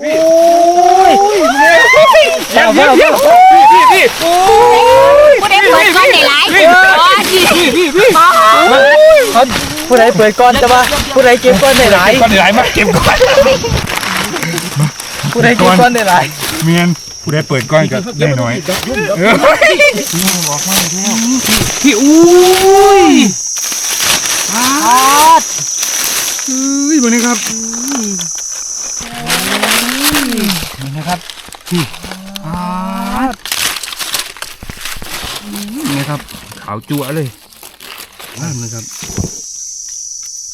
โอ้ยเดี๋ยวเดี๋ยวเดี๋ยวพี่พี่ผู้ใดเปิดก้อนได้หลายอ๋อดีพี่พี่พี่เขาผู้ใดเปิดก่อนจะมาผู้ใดเก็บก่อนได้หลายก้อนใหญ่มากเก็บก่อนผู้ใดเก็บก่อนได้หลายเมียนผู้ใดเปิดก้อนก็ได้น้อยเออพี่อุ้ยเฮ้ยวันนี้ครับ นี่นะครับพี่นี่ครับ ขาวจั่วเลยนั่นเลยครับ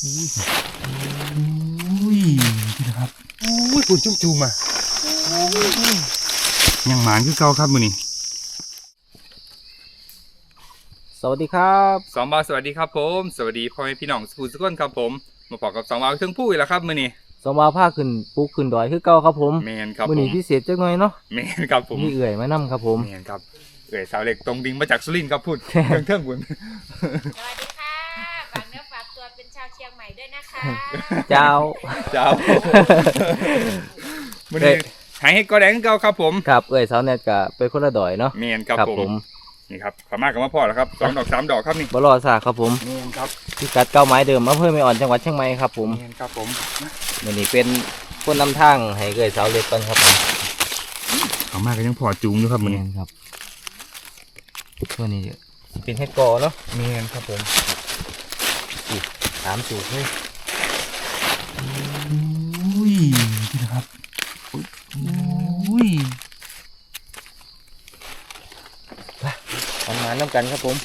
อุ้ยนี่นะครับอุ้ยคุณจุ้มจูมายังหมานคือเก่าครับมือนี้สวัสดีครับสองบาสวัสดีครับผม สวัสดีพ่อแม่พี่น้องสุขุมสุขนครับผม มาพบกับสองบาเครื่องพูดอีกแล้วครับมือนี้ สมวาผ้าขึ้นปูขึ้นดอยคือเก่าครับผมเมนครับผมื้อมนี้พิเศษจักหน่อยเนาะเมนครับผมมีเอื่อยมานํครับผมเมนครับเอ๋ยสาวเหล็กตรงดิ่งมาจากสุรินทร์ครับพูด เทิงเทิงบุญ สวัสดีค่ะ ฝากเนื้อฝากตัวเป็นชาวเชียงใหม่ด้วยนะคะ เจ้า เจ้ามือนี้หายเห็ดกอแดงเก่าครับผมครับเอื่อยสาวเน็ตก็เป็นคนละดอยเนาะเมนครับผม นี่ครับขามากกับมาพ่อแล้วครับสองดอกสามดอกครับนี่บ่รอซาครับผมเมนครับพิกัดเก้าไม้เดิมอำเภอไม่อ่อนจังหวัดเชียงใหม่ครับผมเมนครับผมมื้อนี้เป็นคนนำทางให้เอื่อยสาวเล็กก่อนครับผมขามากก็ยังพอจูงอยู่ครับมือนี้แม่นครับตัวนี้เป็นเฮ็ดกอเนาะเมนครับผมสามสูตรเลยอุ้ยนี่นะครับ นน้ำกันครับผม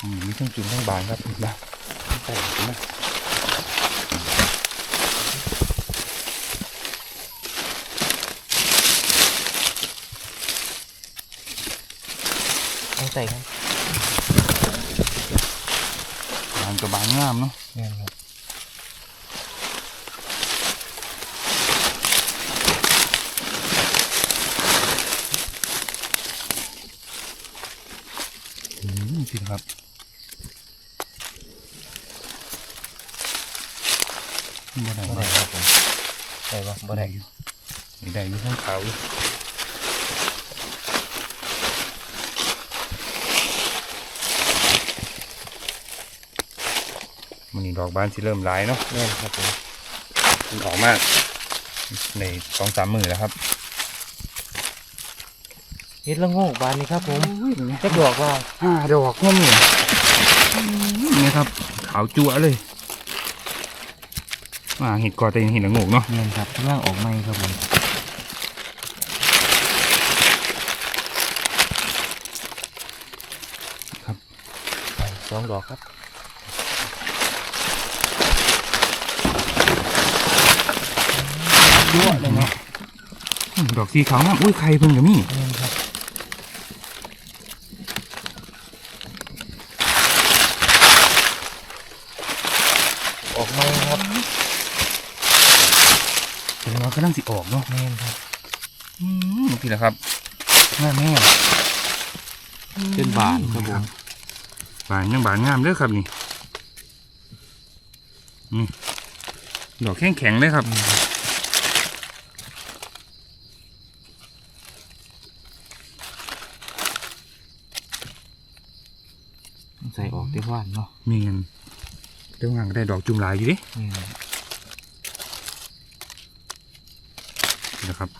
อืมมีเครื่องจูงทั้งบานครับนะใส่นะต้องใส่ครับบานกับบานงามเนาะ แม่นครับ อืมสิครับบ่ได้บ่บ่ได้ได้ครับผมใส่บ่บ่ได้นี่ได้อยู่ข้างเขาอยู่มันนี่ดอกบานที่เริ่มร้ายเนาะแม่นครับผมมันออกมากในสองสามมือแล้วครับ เฮ็ดละโงกบานนี้ครับผมจักดอกว่าห้าดอกก็มีนี่ครับ ขาวจั่วเลยอ่าเห็ดกอแต่ยังเห็ดละโงกเนาะแม่นครับกำลังออกใหม่ครับผมครับไปสองดอกครับจั่วเลยเนาะอืมดอกสีขาวมากอุ้ยใครเพิ่งกับมี่ แม่นครับออกใหม่ครับ ถึงเราก็นั่งสิออกเนาะแม่นครับอืมพี่ละครับงามแม่เป็นบานครับผมบานยังบานงามเด้อครับนี่นี่ดอกแข็งแข็งๆเลยครับใส่ออกได้ว่านเนาะมีเงินเดี๋ยวงานก็ได้ดอกจุ่มหลายอยู่ดิ แม่ นนี่นะครับ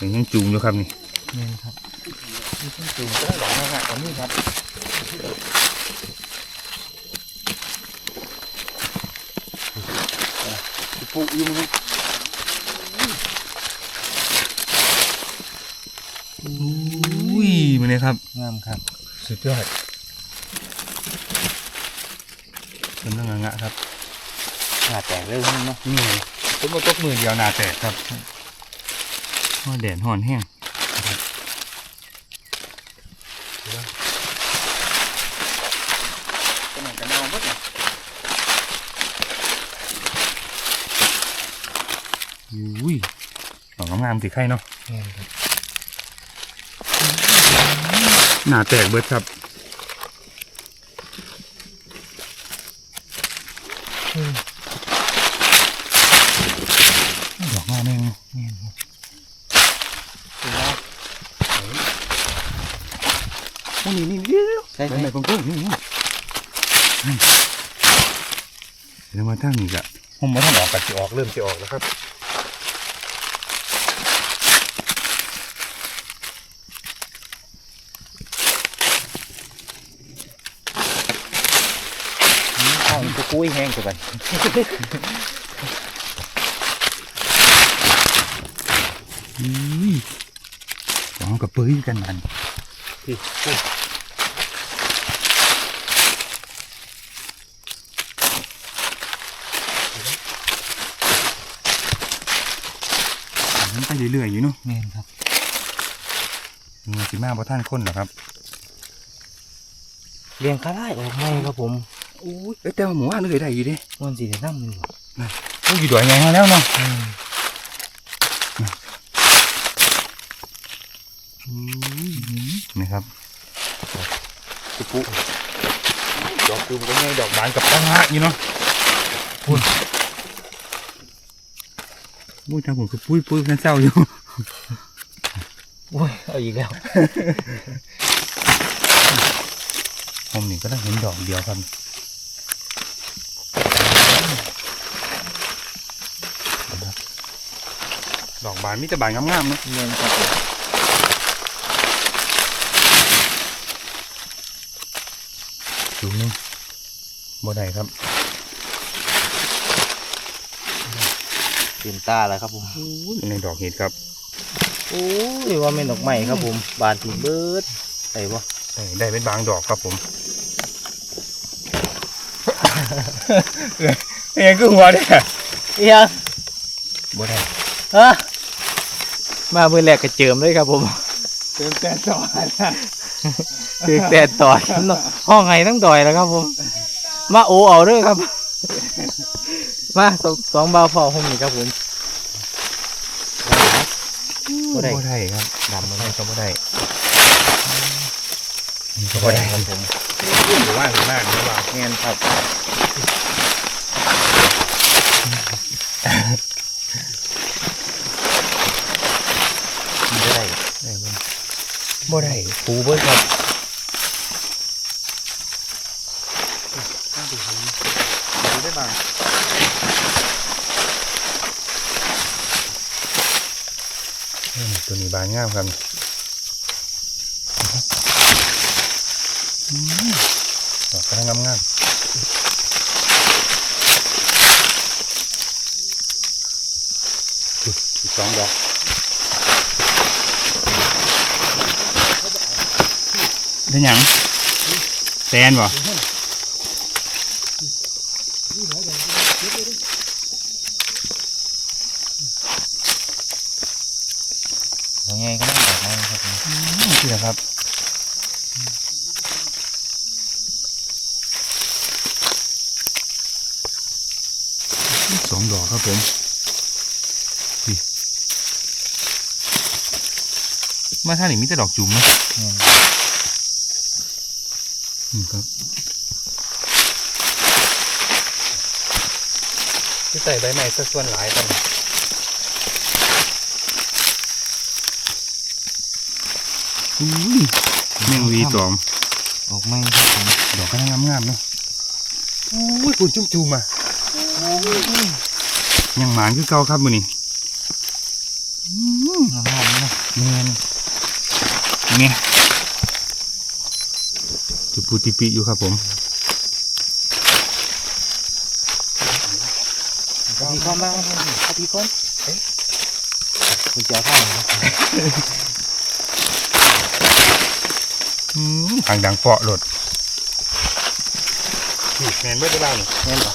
ยังยังจุ่มอยู่ครับนี่แม่นครับจุ่มก็ได้ดอกงามกว่านี้ครับปุ๊อยู่มั้งอุ้ยมันเลยครับงามครับ สุดยอดเป็นเรื่องงะครับ หน้าแตกเร็วเนาะนี่ไงต้นมะตกมือเดียวหนาแตกครับห่อแดดห่อนแห้งกำลังจะนอนมั้งอุ้ยดอกงามๆสิไข่เนาะแม่นครับหน้าแตกเบิดครับ ดอกงามเองโอ้นี่นี่นี่ ใช่ไปใช่ไหนกุ้งกุ้งนี่นี่เดี๋ยวมาทั้งนี้กะผมมาทั้งออกกัดจะออกเริ่มจะออกแล้วครับข้าวมันกุ้ยแห้งกันอืมสองกับปื้ยกันมันพี่ มันไป เรื่อยๆอยู่เนาะแม่นครับมีสิมาบ่ท่านคนเหรอครับเลี้ยงคาร่ายออกไงครับผมโอ้ยเอ้ยแต่ว่าหมูอะเหนื่อยได้อยู่ดิมันสีน้ำหนึ่งโอ้ยอยู่ดอยไงมาแล้วเนาะนี่ครับตุ๊ปุดอกคือมันก็ไงดอกบานกับตั้งฮะอยู่เนาะพูด มุ้ยทางผมคือปุ้ยปุ้ยกันเศร้าอยู่โอ้ยเอาอีกแล้วผมนี่ก็ได้เห็นดอกเดียวครับดอกบานมีแต่บานงามๆเนาะแม่นครับผมจุ่มนึงบ่ได้ครับ เต็มตาแล้วครับผมในดอกเห็ดครับโอ้ยว่าเป็นดอกไม้ครับผม บานที่เบิดใส่บ่ได้ได้เป็นบางดอกครับผมเอ้ยเอ้ยคือหัวเนี่ยเอียงบ่ได้ฮะมาเมื่อแรกก็เจิมเลยครับผมเติมแต่ต่อนะคือแต่ต่อยห้องไงทั้งดอยแล้วครับผม มาโอเอาเด้อครับ มาสองสองบาวพอผมนี่ครับผมบ่บ่ได้ได้ครับดำมาบ่เลได้ยก็บ่ได้ก็บ่ได้ครับผมหรือว่าหรือมากหรือว่าแงนครับบ่ได้ได้บ่บ่ได้ปูเบิดครับ ได้บางตัวนี้ บานงามครับอืมดอกกำลังงามๆอีกสองดอกได้หยังแตนบ่ ยังไงก็ต้องแบบนั้นครับผม นี่แหละครับ สองดอกครับผมนี่มาท่านี่มีแต่ดอกจุ่มนะแม่นนี่ครับที่ใส่ใบไม้สักส่วนหลายครับ อุ้ยแมงวีตอมออกไม่ครับผมดอกก็งามงามๆเนาะอุ้ยคุณจุ่มจุ่มๆอะยังหมานคือเก่าครับมือนี่งามๆเนาะเนียนเนี่ยจุดปูติปิอยู่ครับผมเอาพี่ก้อนบ้างเอาพี่ก้อนเอ๊ะคุณจะเอาข้าวไหนครับ ทางดังเปาะหลดนี่แมนเบิดได้บ้างนี่แม่นปะ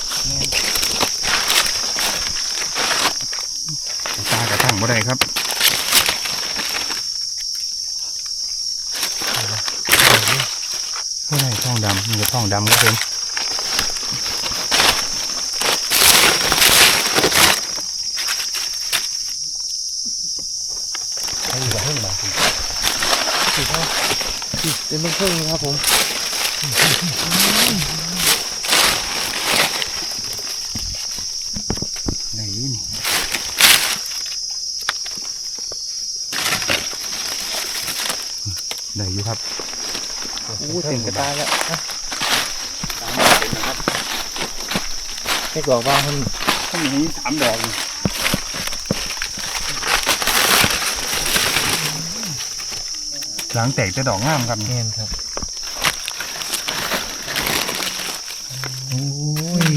ตากระทั่งบ่ได้ครับบ่ได้ทองดำนี่ก็ทองดำครับผม ให้อยู่กับเพิ่งมาสิสิครับ เป็นเพิ่งๆครับผมไหนนี่ไหนอยู่ครับอู้เต็มกระตายแล้วนะให้บอกว่ามันต้องมีสามดอก หลังแตกจะดอกงามครับเนียนครับโอ้ย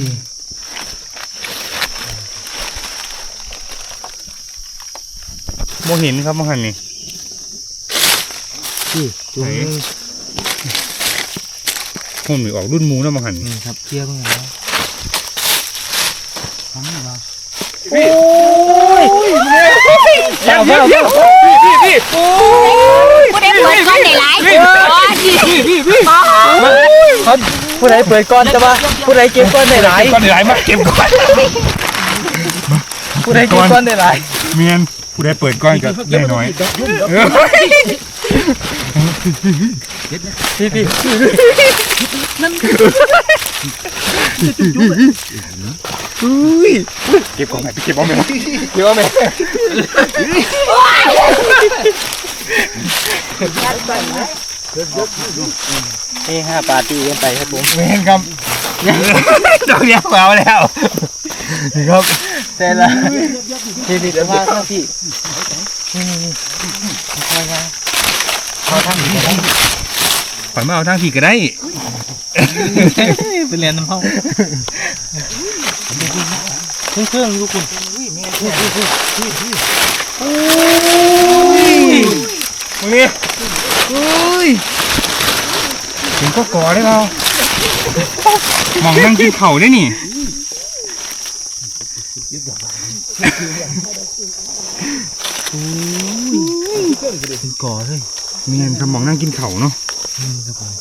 โมเห็นครับมังหันนี่พี่จุ่มไหนผมหรือออกรุ่นหมูแล้วมังหันนี่ครับเทียบมึงแล้วโอ้ยเจ้าเจ้า เจ้าพี่พี่ผู้ใดเปิดก้อนได้หลายก้อนดิเขาผู้ใดเปิดก้อนจะมาผู้ใดเก็บก้อนได้หลายก้อนเหนื่อยมากเก็บก่อนผู้ใดเก็บก้อนได้หลายเมียนผู้ใดเปิดก้อนก็ได้น้อยเออพี่พี่อุ้ยเก็บของไหนไปเก็บเอาไหมเดี๋ยวแม่ นี่ห้าปาร์ตี้กันไปครับผมเมนครับดอกเดียวเอาแล้วนี่ครับเสร็จแล้วพี่พี่เดี๋ยวพาเข้าพี่นี่นี่นี่คอยมาพอทำอีกแล้วขอยมาเอาทางผีก็ได้เป็นเรียนน้ำห้องเครื่องเครื่องลูก คุณตรงนี้อุ้ยถึงก็กอได้เรามองนั่งกินเข่าวได้นี่เป็นก่อเลยเมียนครับมองนั่งกินเข่าวเนาะนี่ครับผม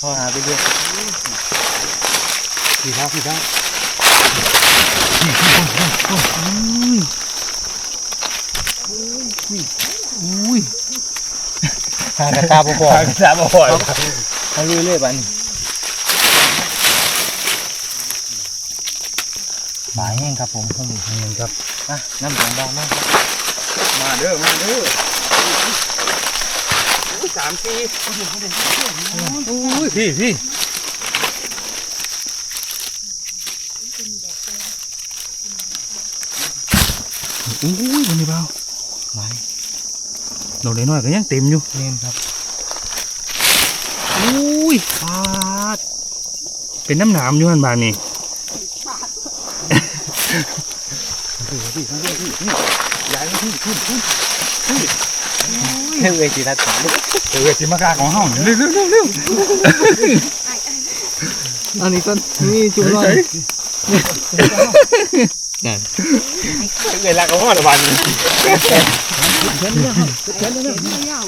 พอหาไปเรื่อยผีเท้าผีเท้า อุ้ยหากระตาพอทางสามบ่อยๆเอาเรื่อยๆบัดนหมายแห้งครับผมผมเห็นครับนะน้ำแดงดำมากครับมาเด้อมาเด้อสามสี่อุ้ยพี่พี่อุ้ยวันนี้เบา หมายดอกเล็กน้อยก็ยังเต็มอยู่เนียนครับอุ้ยปาดเป็นน้ำหนามอยู่หันบานนี่เฮ้ยเวทีทัดขาเออสิมากาของเฮาเร็วเร็วเร็วเร็วอันนี้ก็นี่จุ๊บเลย นั่นเวลาของเฮาละบานนี่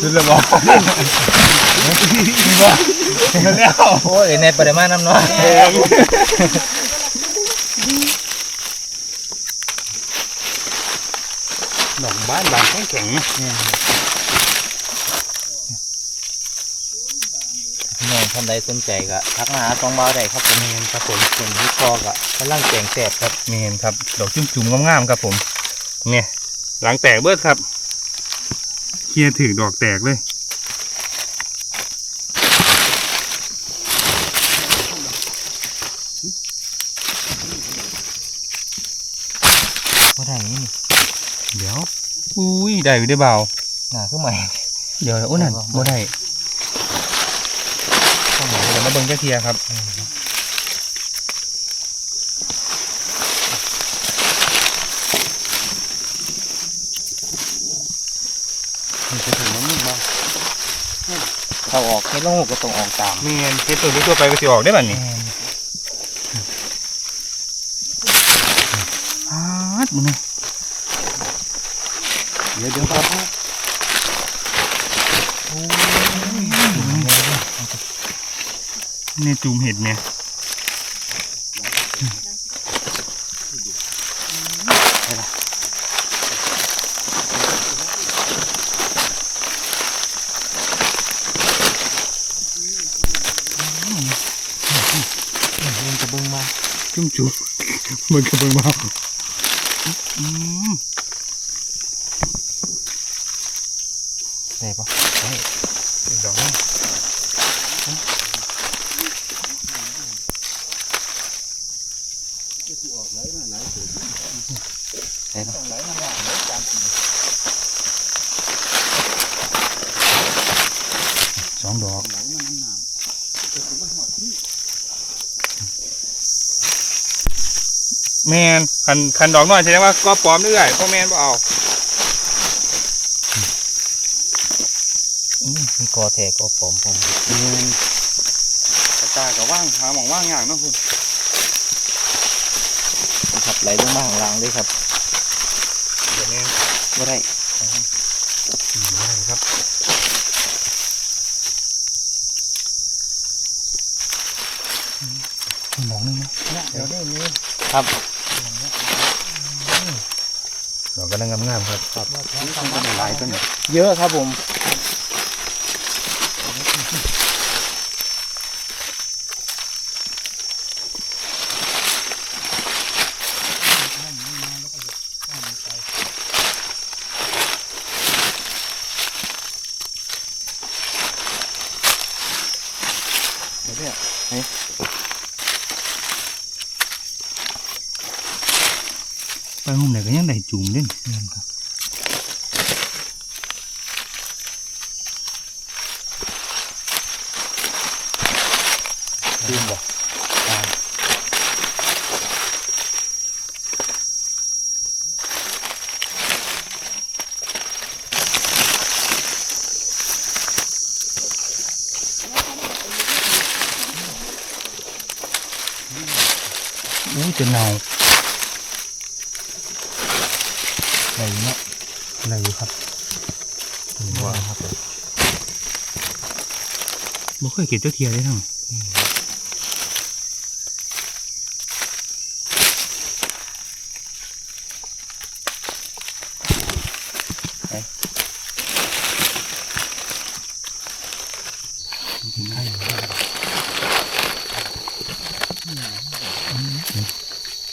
ขึ้นแล้วบ่ขึ้นแล้วโอ้ยในปริมาณน้ำน้อยดอกบ้านบานแข็งแข็ง พี่น้อง ท่านใดสนใจก็ทักมาหาสองเบาได้ครับผมเห็นครับผมส่วนที่คอก็กำลังแจงแสบครับนี่เห็นครับดอกจุ่มๆงามๆครับผม เนี่ย หลังแตกเบิดครับเคลียร์ถือดอกแตกเลยว่าได้นี่เดี๋ยว อุ้ยได้อยู่ได้เบาหนาขึ้นใหม่ เดี๋ยวโอ้นั่นบ่ได้เดี๋ยว มาเบิ่งแค่เทียครับมันจะถึงน้ำมันบ้างเขาออกให้ลงก็ต้องออกตามมีเงินเฮ็ดตัวนี้ตัวไปก็สิออกได้บัดนี้ฮาดมึงเดี๋ยวเดี๋ยวครับ นี่จูมเห็ดเนี่ยจุ่มจุ่มมันกระเบิงมา แมนคันคันดอกน้อยแสดงว่าก็ปลอมเรื่อยเพราะแมนบ่เอาอืมมีกอแทกอปลอมผมแมนกระตากับว่างหาหมองว่างอย่างเนาะคุณครับไหลลงมาข้างล่างเลยครับเดี๋ยวแมนว่าได้อืมได้ครับหมองนึงนะเดี๋ยวได้นี้ครับ ดอ กกำลังงามๆครับ ครับหลายต้นเยอะครับผม เดี๋ยวเนี่ย ไปมุมไหนก็ยังได้จุ่มเล่น ครับ จุ่มบ่ อู้จะเน่า ไหนเนาะไหนอยู่ครับว่าครับบ่เคยเก็บเจ้าเทียได้ทั้ง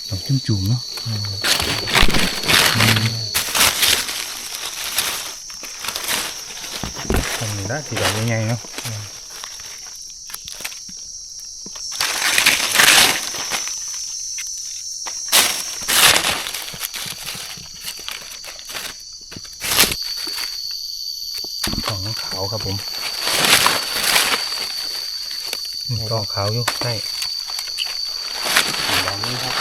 ดอกจุ่มจุ่มๆ สีดอกใหญ่ๆเนาะของขาวครับผมนี่กองขาวอยู่ใช่ แบบนี้ครับ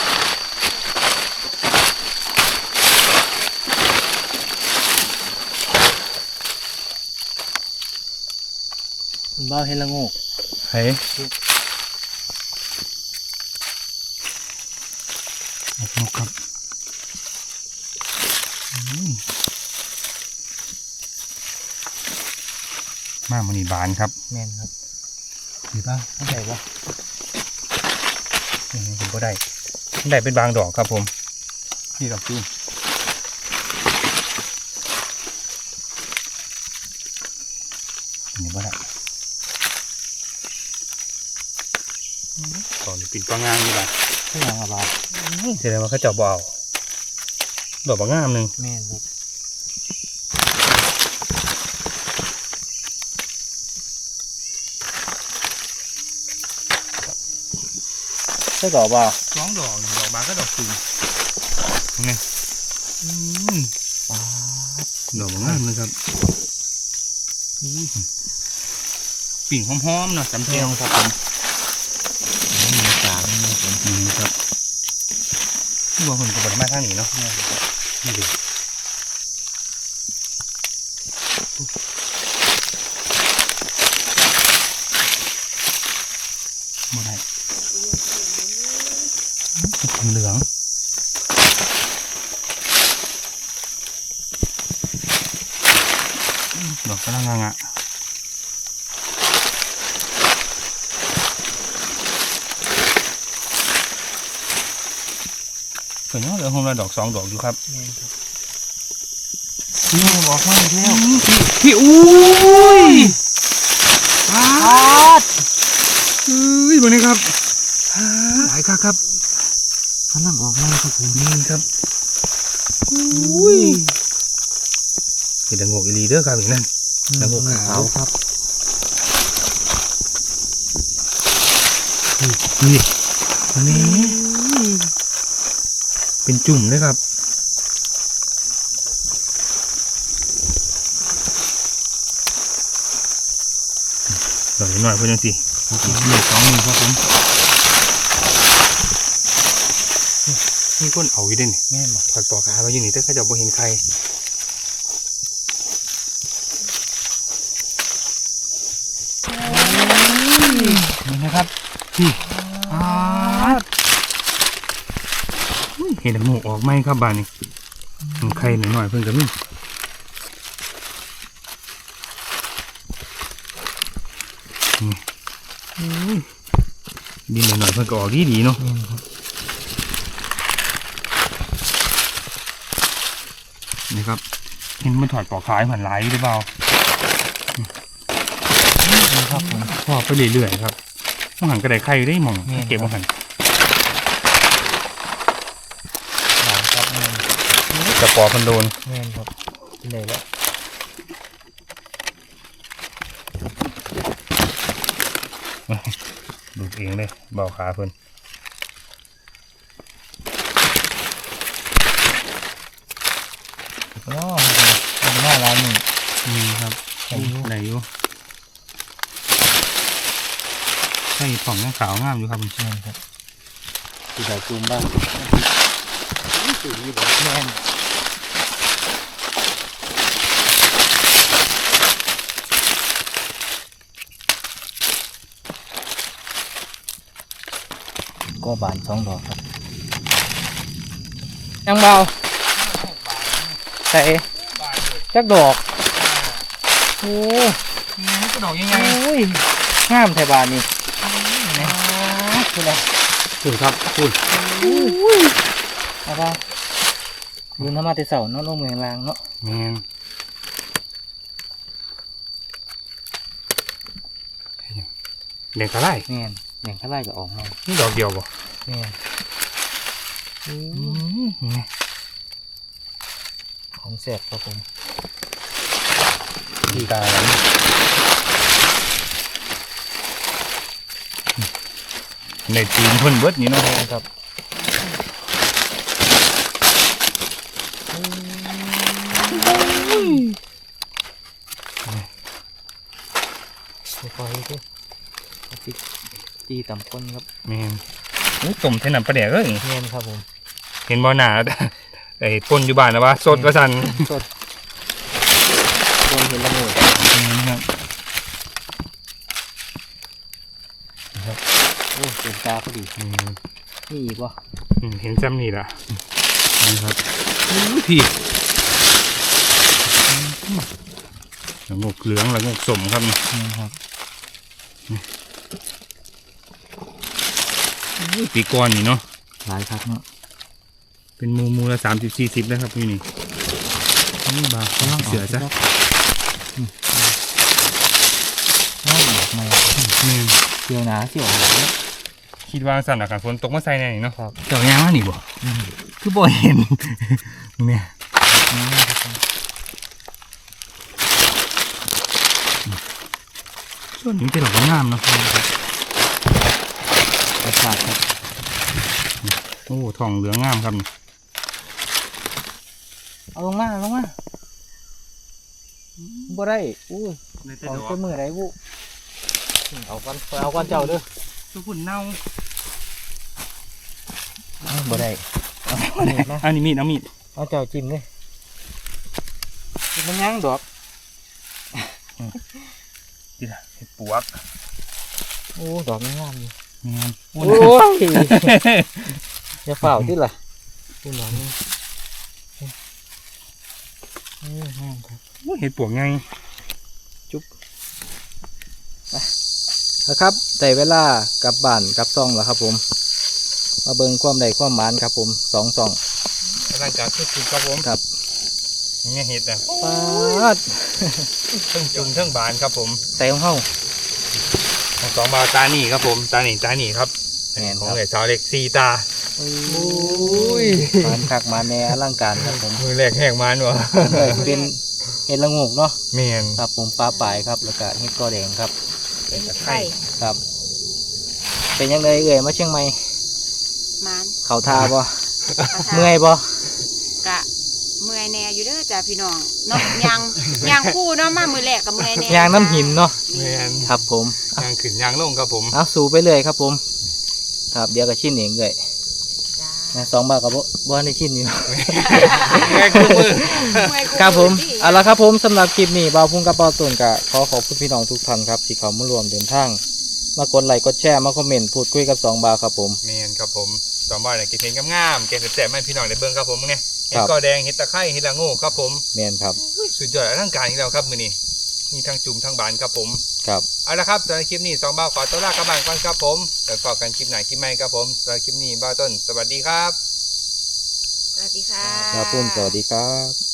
คุณ บ้าวเห็นละโงกเฮ้ยเอานกครับอืมมามันนี่บานครับ แม่นครับดีป่ะเข้าใจปะนี่ผมก็ได้ได้เป็นบางดอกครับผม นี่ดอกจูนนี่บ่ได้ ตอนนี้ปิดกว้างงามนี่แหละไม่ยังอะบ้าวแสดงว่าเขาเจาะบ่เอาดอกบางงามหนึ่งแม่นครับใช่ก่อบ้าวสองดอกดอกบางก็ดอกสูงนี่อืมดอกบางงามเลยครับปิ่งหอมๆเนาะจำเทีเที่ยยวงครับผมมีสามนี่ผม นี่ครับที่ว่าคนกระบด มาทางนี้เนาะนี่ดิมาได้เหลืองดอกกระลังงะ ส่วนนี้เหลือคงละดอกสองดอกอยู่ครับแม่นครับนี่บอกมาอีกแล้วพี่อุ้ยปาดเฮ้ยวันนี้ครับหลายครับครับกำลังออกมาครับผมนี่ครับอุ้ยเห็ดละโงกอีหลีเด้อครับอีกนั่นแล้วก็ขาวครับนี่อันนี้ เป็นจุ่มเลยครับหน่อยหน่อยเพื่อนสิหนึ่งสองหนึ่งครับผมนี่ก้นเอาอยู่เด่นแม่มาถอดปอกขาไว้อยู่นี่แต่ข้าจะบ่เห็นใครนี่นะครับนี่อ่าอุ้ย เห็นหมูออกไหมครับบ้านนี้อืมใครหน่อยๆเพิ่นก็มีนี่อุ้ยดินหน่อยๆเพิ่นก็ออกดีดีๆเนาะแม่นครับนี่ครับเห็นมันถอดปอกขายผ่านหลายอยู่หรือเปล่านี่ครับผมพอไปเรื่อยๆครับมองหันกระไดไข่ได้หมองแม่นเก็บมองหัน หลายครับแม่น จะปอมันโดนแม่นครับที่ไหนแล้วดูเองเลยเบาขาเพิ่นอ๋อครับผมหน้าร้านนี่นี่ครับไหนอยู่ไหนอยู่ใช่ผ่องยังขาวงามอยู่ครับคุณแม่นครับที่ไหนซูมบ้างแม่น ก็บานสองดอกครับยังเบาใส่จักดอกโอ้กระดอกยังไงโอ้ยงามแถบานนี่นี่คืออะไรคุณครับคุณเอาเปล่ายืนน้ำมาแต่เสาเนาะลงเมืองลางเนาะแมนเด็กกระไรแม่น แม่งข้าไล่ก็ออกมานี่ดอกเดียวบ่แม่นอืมนี่ของแสบครับผมดีตาหลังในจีนเพิ่นเบิดนี่เนาะแม่นครับค่อยๆดูเอาพริก จีต่ำก้นครับแมนนี่ต้มเท่น้ำปลาแดกเอ้ยแม่นครับผมเห็นบ่หนาไอ้ปนอยู่บ้านนะวะสดก็สันสดโดนเห็นละหมูครับโอ้เต็มตาพอดีอืมนี่อีกวะอืมเห็นซ้ำนี่ล่ะนี่ครับอู้พี่ละงกเหลืองละงกสมครับนี่นี่ครับอู้ ปีก้อนนี่เนาะหลายครับเนาะเป็นหมูหมูละสามสิบสี่สิบนะครับพี่นี่นี่บาเสือจ้ะน่าออกมาแม่นเกี่ยวหนาเกี่ยวหนาเนี่ยคิดว่าสั่นอากาศฝนตกมาใส่แน่นี่เนาะครับเจ้าย่างมานี่บ่อืมคือบ่เห็นเนี่ยนี่ครับผมส่วนนี้เป็นดอกงามเนาะร สชาติครับ โอ้ทองเหลืองงามครับนี่เอาลงมาเอาลงมาบ่ได้อู้ยเอาต้นมือไรบุเอากันเอากันเจ้าเด้อตัวฝุ่นเน่าเอาบ่ได้เอาบ่ได้นะอันนี้มีดเอามีดเอาเจ้าจิ้มเลยมันยังดอกที่ละเห็ดปวกโอ้ดอกมันงามอยู่แม่น โอ้ยอย่าเฝ้าที่ล่ะที่หลังนี่โอ้ยงามครับโอ้เห็ดปวกไงนะครับแต่เวลากลับบ้านกลับซองแล้วครับ ผม มาเบิ่งความใดความหมานครับ ผมสองซองหลังจากที่คุณครับผมครับนี่เห็ดนะปาดเทิงจุ่มเทิงบานครับผมใส่ของเฮาของ สองบาทตานี่ครับผมตานี่ตานี่ครับแม่นครับ ของเหลือสาวเล็กสี่ตาโอ้ยมานคักมาแน่อลังการครับผมมือแรกแหกมันวะเลยเป็นเห็ดละโงกเนาะแมนครับผมปลาปลายครับแล้วก็เห็ดกอแดงครับเป็นไข่ครับ เป็นยังไงเอ่ยมาเชียงใหม่มันเขาทาบ่เมื่อยบ่ กะเมื่อยแน่อยู่เด้อ จ้าพี่น้องเนาะยางยางคู่เนาะมามือแรกกับเมื่อยแน่ยางน้ำหินเนาะแมนครับผมยางขึ้นยางลงครับผมเอาสูไปเลยครับผม ครับเดี๋ยวก็ชิ้นเองเลยจ้านะสองบาทกับบ่บ่ได้ชิ้นอยู่แม่คู่มือเมื่อยครับผมสิเอาละครับผมสำหรับคลิปนี้บ่าวพุ่งกับบ่าวตุนกะขอขอบคุณพี่น้องทุกท่านครับที่เขามารวมเดินทางมากดไลค์กดแชร์มาคอมเมนต์พูดคุยกับสองบาวครับผมแมนครับผมสองบ้านเนี่ยกินเพลงงามๆแกงแสบๆไม่พี่น้องได้เบิ่งครับผมเนี่ย เห็คดรับกอแดงเห็ดตะไคร้เห็ดละโง่ครับผมแมนครับอุ้ยสุดยอดร่างกายของเราครับมือนี้มีทั้งจุ่มทั้งบานครับผมครับเอาละครับสำหรับคลิปนี้สองบ้าวขอตัวลากลับบ้านก่อนครับผมเดี๋ยวพบกันคลิปไหนคลิปใหม่ครับผมสำหรับคลิปนี้บ้าวต้น สวัสดีครับ สวัสดีค่ะ ครับผมสวัสดีครับ